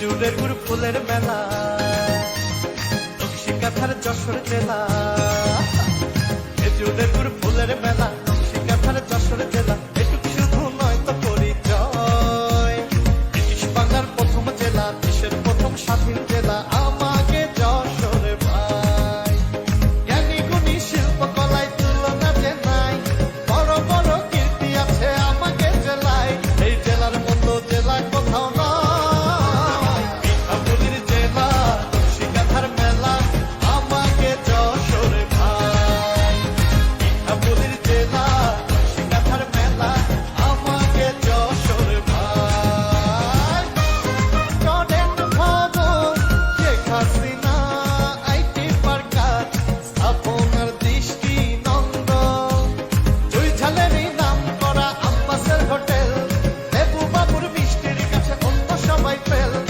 খেজুরের গুড় ফুলের মেলা। নকশিকাথার যশোর জেলা। খেজুরের গুড় ফুলের মেলা নকশিকাথার যশোর জেলা। পরিচয়। বাংলার প্রথম জেলা দেশের প্রথম স্বাধীন জেলা। fell